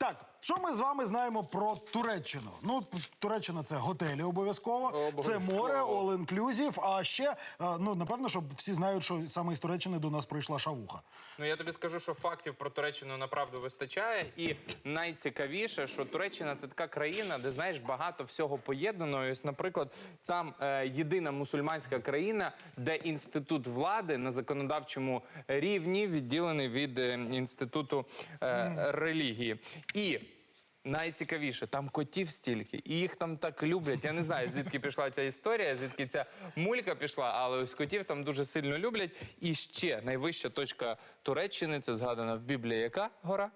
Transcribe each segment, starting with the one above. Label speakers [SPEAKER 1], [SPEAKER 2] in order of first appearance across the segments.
[SPEAKER 1] Так, що ми з вами знаємо про Туреччину? Ну, Туреччина це готелі обов'язково,
[SPEAKER 2] Обов'язково.
[SPEAKER 1] це море, all inclusive, А ще, е, ну напевно, що всі знають, що саме із Туреччини до нас прийшла шавуха.
[SPEAKER 2] Ну я тобі скажу, що фактів про Туреччину направду вистачає. І найцікавіше, що Туреччина це така країна, де знаєш багато всього поєднаного. І Ось, наприклад, там е, єдина мусульманська країна, де інститут влади на законодавчому рівні відділений від е, інституту е, релігії. І Найцікавіше, там котів стільки, і їх там так люблять. Я не знаю, звідки пішла ця історія, звідки ця мулька пішла, але ось котів там дуже сильно люблять. І ще найвища точка Туреччини це згадана в Біблії. Яка гора?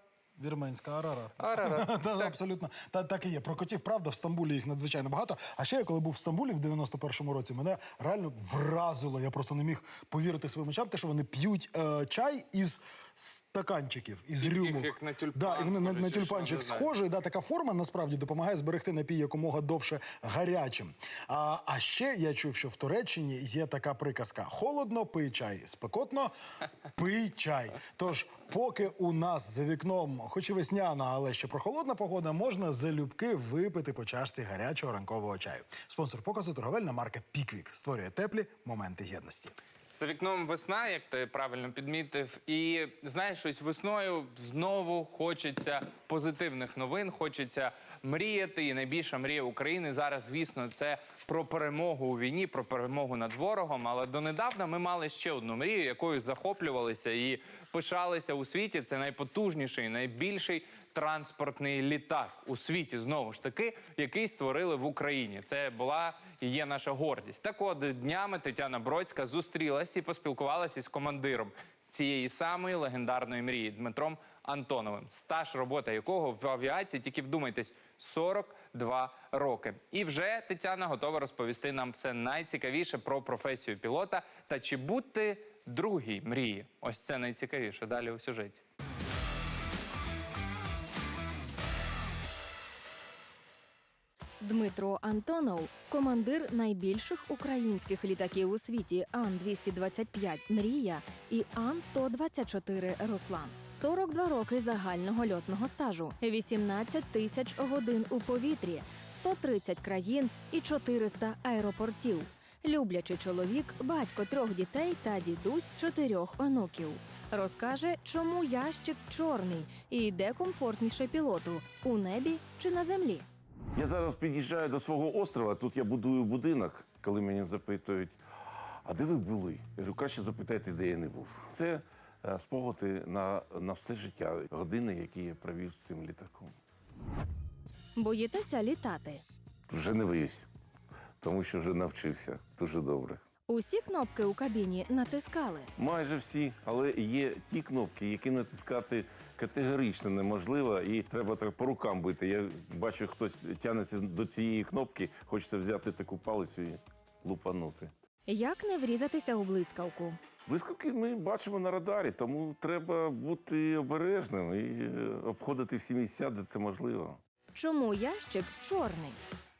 [SPEAKER 1] Вірменська Арара.
[SPEAKER 2] Арарат.
[SPEAKER 1] Та, Абсолютно. Та, так і є. Про котів, правда, в Стамбулі їх надзвичайно багато. А ще я коли був в Стамбулі в 91-му році, мене реально вразило. Я просто не міг повірити своїм очам, те, що вони п'ють е, чай із стаканчиків, із
[SPEAKER 2] Таких,
[SPEAKER 1] рюмок.
[SPEAKER 2] як на тюльпан
[SPEAKER 1] да, і вони на,
[SPEAKER 2] схожі,
[SPEAKER 1] на
[SPEAKER 2] чи що,
[SPEAKER 1] тюльпанчик
[SPEAKER 2] не знаю.
[SPEAKER 1] схожий. Да, така форма насправді допомагає зберегти напій якомога довше гарячим. А, а ще я чув, що в Туреччині є така приказка: холодно пий чай, спекотно пий чай. Тож, поки у нас за вікном, хоч і весняна, але ще прохолодна погода, можна залюбки випити по чашці гарячого ранкового чаю. Спонсор показу торговельна марка Піквік створює теплі моменти єдності.
[SPEAKER 2] За вікном весна, як ти правильно підмітив, і знаєш, щось весною знову хочеться позитивних новин, хочеться мріяти. І найбільша мрія України зараз, звісно, це про перемогу у війні, про перемогу над ворогом. Але донедавна ми мали ще одну мрію, якою захоплювалися і пишалися у світі. Це найпотужніший, найбільший транспортний літак у світі, знову ж таки, який створили в Україні. Це була і є наша гордість. Так от днями Тетяна Бродська зустрілася і поспілкувалася із командиром цієї самої легендарної мрії Дмитром Антоновим, стаж роботи якого в авіації, тільки вдумайтесь, 42 роки. І вже Тетяна готова розповісти нам все найцікавіше про професію пілота та чи бути другій мрії. Ось це найцікавіше. Далі у сюжеті.
[SPEAKER 3] Дмитро Антонов, командир найбільших українських літаків у світі Ан-225 Мрія і Ан-124 Руслан. 42 роки загального льотного стажу, 18 тисяч годин у повітрі, 130 країн і 400 аеропортів. Люблячий чоловік, батько трьох дітей та дідусь чотирьох онуків. Розкаже, чому ящик чорний і де комфортніше пілоту у небі чи на землі.
[SPEAKER 4] Я зараз під'їжджаю до свого острова. Тут я будую будинок, коли мені запитують, а де ви були? Я кажу, краще запитайте, де я не був. Це е, спогади на, на все життя, години, які я провів з цим літаком.
[SPEAKER 3] Боїтеся літати.
[SPEAKER 4] Вже не боюсь, тому що вже навчився дуже добре.
[SPEAKER 3] Усі кнопки у кабіні натискали.
[SPEAKER 4] Майже всі, але є ті кнопки, які натискати категорично неможливо, і треба так по рукам бити. Я бачу, хтось тягнеться до цієї кнопки, хочеться взяти таку палицю і лупанути.
[SPEAKER 3] Як не врізатися у блискавку?
[SPEAKER 4] Блискавки ми бачимо на радарі, тому треба бути обережним і е, обходити всі місця, де це можливо.
[SPEAKER 3] Чому ящик чорний?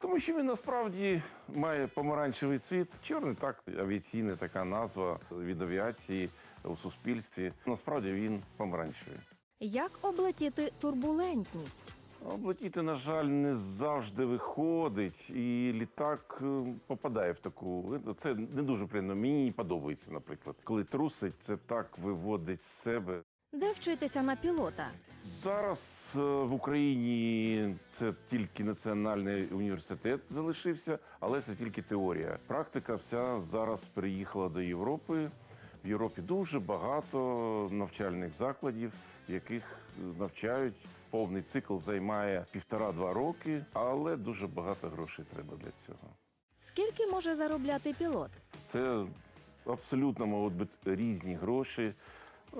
[SPEAKER 4] Тому що він насправді має помаранчевий цвіт. Чорний так, авіаційна така назва від авіації у суспільстві. Насправді він помаранчевий.
[SPEAKER 3] Як облетіти турбулентність?
[SPEAKER 4] Облетіти, на жаль, не завжди виходить, і літак е, попадає в таку. Це не дуже приємно. Мені подобається, наприклад. Коли трусить, це так виводить з себе.
[SPEAKER 3] Де вчитися на пілота?
[SPEAKER 4] Зараз е, в Україні це тільки національний університет залишився, але це тільки теорія. Практика вся зараз переїхала до Європи. В Європі дуже багато навчальних закладів, в яких е, навчають. Повний цикл займає півтора-два роки, але дуже багато грошей треба для цього.
[SPEAKER 3] Скільки може заробляти пілот?
[SPEAKER 4] Це абсолютно можуть бути різні гроші,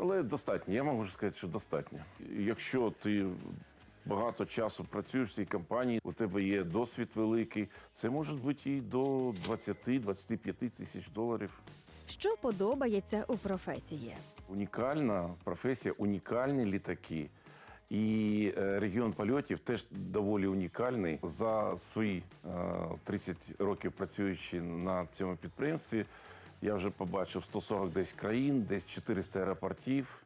[SPEAKER 4] але достатньо. Я можу сказати, що достатньо. Якщо ти багато часу працюєш в цій компанії, у тебе є досвід великий, це може бути і до 20-25 тисяч доларів.
[SPEAKER 3] Що подобається у професії?
[SPEAKER 4] Унікальна професія, унікальні літаки. І е, регіон польотів теж доволі унікальний. За свої е, 30 років працюючи на цьому підприємстві, я вже побачив 140 десь країн, десь 400 аеропортів.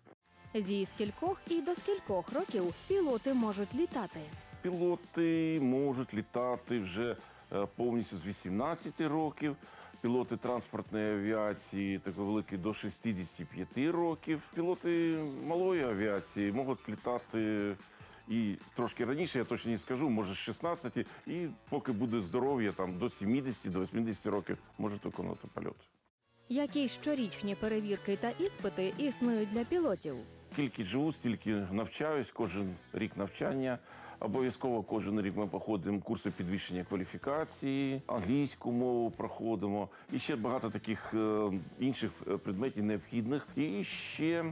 [SPEAKER 3] Зі скількох і до скількох років пілоти можуть літати.
[SPEAKER 4] Пілоти можуть літати вже е, повністю з 18 років. Пілоти транспортної авіації такі великі до 65 років. Пілоти малої авіації можуть літати і трошки раніше, я точно не скажу, може з 16, і поки буде здоров'я, там до 70, до 80 років можуть виконувати польот.
[SPEAKER 3] Які щорічні перевірки та іспити існують для пілотів?
[SPEAKER 4] Скільки живу, стільки навчаюсь, кожен рік навчання. Обов'язково кожен рік ми проходимо курси підвищення кваліфікації, англійську мову проходимо і ще багато таких е, інших е, предметів необхідних. І ще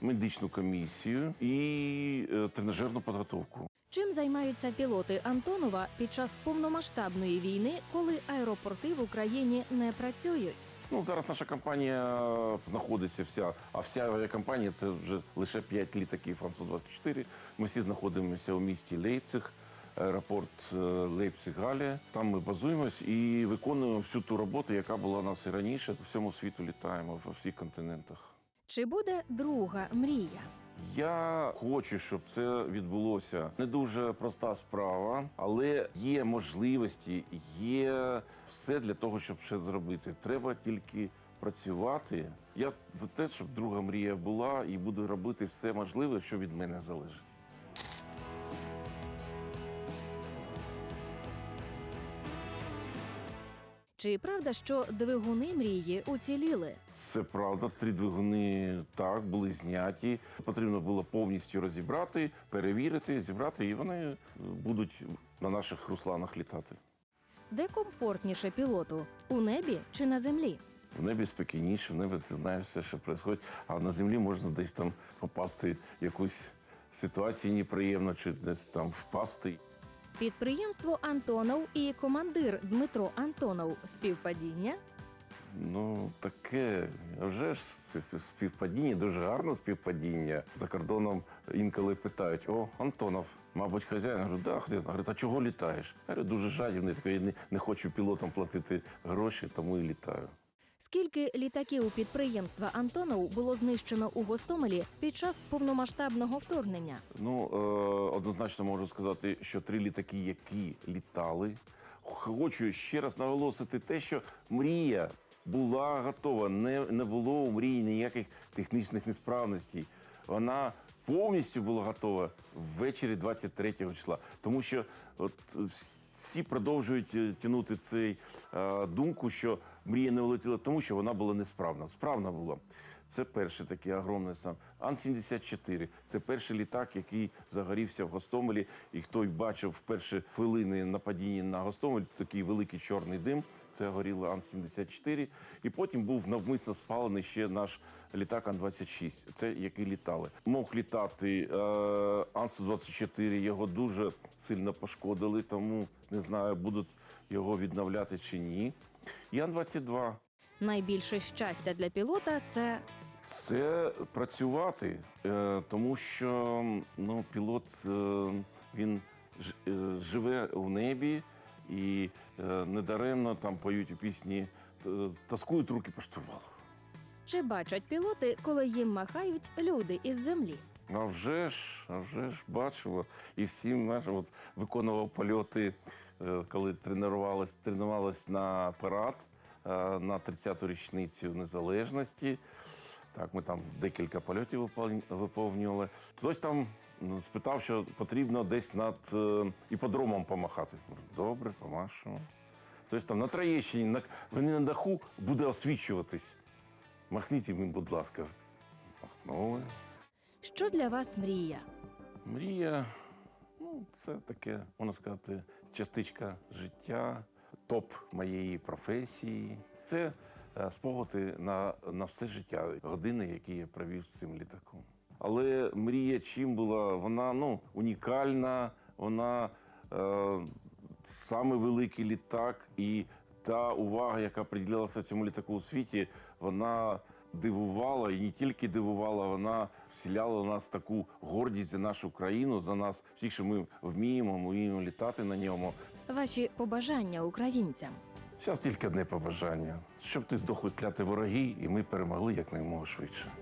[SPEAKER 4] медичну комісію і е, тренажерну підготовку.
[SPEAKER 3] Чим займаються пілоти Антонова під час повномасштабної війни, коли аеропорти в Україні не працюють?
[SPEAKER 4] Ну зараз наша компанія знаходиться вся, а вся авіакомпанія це вже лише 5 літаків Ан-124. Ми всі знаходимося у місті Лейпциг, аеропорт е, Лейпциг-Галія. Там ми базуємось і виконуємо всю ту роботу, яка була у нас і раніше. По всьому світу літаємо во всіх континентах.
[SPEAKER 3] Чи буде друга мрія?
[SPEAKER 4] Я хочу, щоб це відбулося. Не дуже проста справа, але є можливості, є все для того, щоб ще зробити. Треба тільки працювати. Я за те, щоб друга мрія була, і буду робити все можливе, що від мене залежить.
[SPEAKER 3] Чи правда, що двигуни мрії уціліли?
[SPEAKER 4] Це правда. Три двигуни так були зняті. Потрібно було повністю розібрати, перевірити, зібрати, і вони е, будуть на наших русланах літати.
[SPEAKER 3] Де комфортніше пілоту у небі чи на землі?
[SPEAKER 4] В небі спокійніше, в небі ти знаєш все, що відбувається, а на землі можна десь там попасти в якусь ситуацію неприємну, чи десь там впасти.
[SPEAKER 3] Підприємство Антонов і командир Дмитро Антонов співпадіння.
[SPEAKER 4] Ну, таке, вже ж співпадіння, дуже гарне співпадіння. За кордоном інколи питають: о, Антонов, мабуть, хазяїн. Я говорю, да, хазяїн. Говорить, а чого літаєш? Я говорю, дуже жадібний, такий, не, не хочу пілотам платити гроші, тому і літаю.
[SPEAKER 3] Скільки літаків підприємства Антонов було знищено у Гостомелі під час повномасштабного вторгнення?
[SPEAKER 4] Ну, е, однозначно можу сказати, що три літаки, які літали. Хочу ще раз наголосити те, що мрія була готова. Не, не було у мрії ніяких технічних несправностей. Вона повністю була готова ввечері 23 числа. Тому що от всі продовжують е, тягнути цей е, думку, що мрія не влетіла, тому що вона була несправна. Справна була. Це перший такий огромний сам. Ан-74 це перший літак, який загорівся в Гостомелі. І хто й бачив в перші хвилини нападіння на Гостомель, такий великий чорний дим. Це горіло Ан-74. І потім був навмисно спалений ще наш літак Ан-26. Це який літали. Мог літати е, Ан-124. Його дуже сильно пошкодили, тому не знаю, будуть його відновляти чи ні. І Ан-22.
[SPEAKER 3] Найбільше щастя для пілота це
[SPEAKER 4] Це працювати, е, тому що ну, пілот е, він живе у небі і е, недаремно там поють у пісні таскують руки по штурвалу.
[SPEAKER 3] чи бачать пілоти, коли їм махають люди із землі?
[SPEAKER 4] А вже ж, а вже ж бачило. І всім наш, от, виконував польоти, е, коли тренувалась, тренувалась на парад е, на 30-ту річницю незалежності. Так, ми там декілька польотів виповнювали. Хтось там спитав, що потрібно десь над е, іподромом помахати. Добре, помашемо. Хтось там на Троєщині, на, вони на даху буде освічуватись. Махніть їм, будь ласка. Махнули.
[SPEAKER 3] Що для вас мрія?
[SPEAKER 4] Мрія, ну, це таке, можна сказати, частичка життя, топ моєї професії. Це е, спогади на, на все життя, години, які я провів з цим літаком. Але мрія чим була? Вона ну, унікальна, вона е, саме великий літак, і та увага, яка приділялася цьому літаку у світі, вона дивувала і не тільки дивувала, вона вселяла в нас таку гордість за нашу країну, за нас всіх, що ми вміємо, ми вміємо літати на ньому.
[SPEAKER 3] Ваші побажання українцям?
[SPEAKER 4] Зараз тільки одне побажання, щоб ти здохли кляти вороги, і ми перемогли якнаймога швидше.